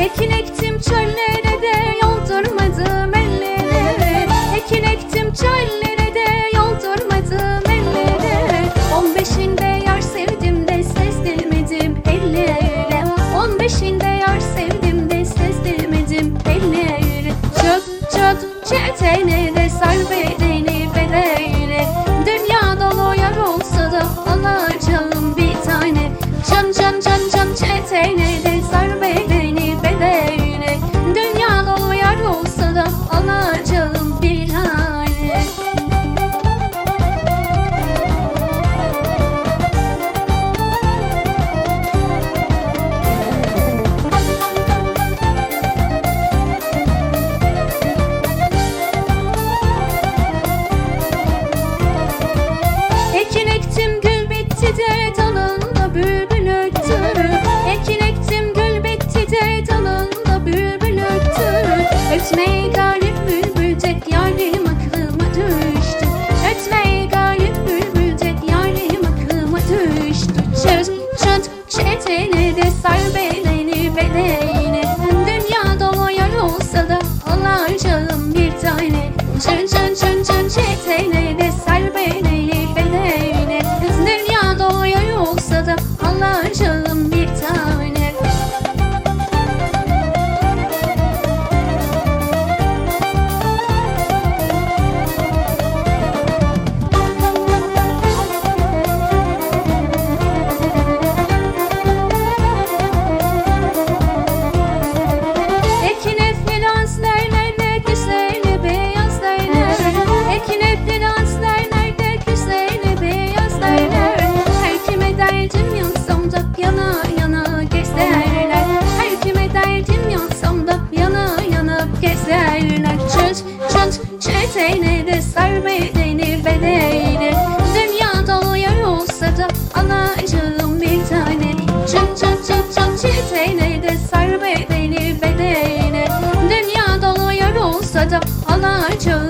Ekin ektim çöllere de yoldurmadım ellere. Ekin ektim çöllere de yoldurmadım ellere. On beşinde yar sevdim de ses sezdirmedim ellere. On beşinde yar sevdim de ses sezdirmedim ellere. Çöp çöp çetene de sar bedeni bedene. Dünya dolu yar olsa da alacağım bir tane. Çam çam çam çam çetene de çetene da yana yana gezerler. Her kime derdim yansam da yana yana gezerler. Çıt çıt çetene de sar bedeni Dünya dolu olsa da alacağım bir tane. Çıt çıt çıt çıt çetene de sar bedeni Dünya dolu olsa da alacağım